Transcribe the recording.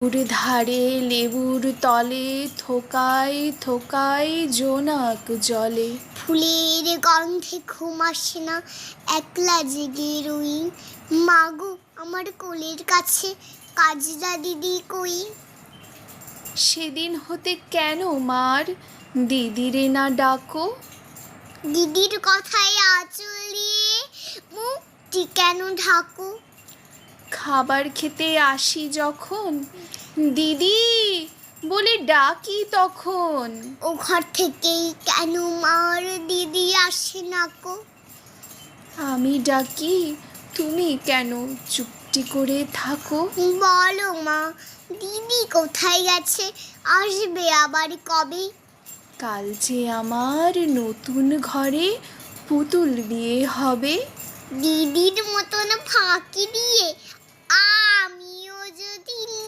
লেবুর ধারে লেবুর তলে থোকায় থোকায় জোনাক জলে। ফুলের গন্ধে ঘুম আসে না একলা জেগে রই। মাগো আমার কোলের কাছে কাজরা দিদি কই? সেদিন হতে কেন মার দিদিরে না ডাকো? দিদির কথায় আঁচল দিয়ে মুখটি কেন ঢাকো? খাবার খেতে আসি যখন? দিদি বলে ডাকি তখন। ও ঘর থেকেই কেন মার দিদি আসে না কো আমি ডাকি তুমি কেন চুপটি করে থাকো? বলো মা দিদি কোথায় গেছে? আসবে আবার কবে? কাল যে আমার নতুন ঘরে পুতুল বিয়ে হবে। দিদির মতন ফাঁকি দিয়ে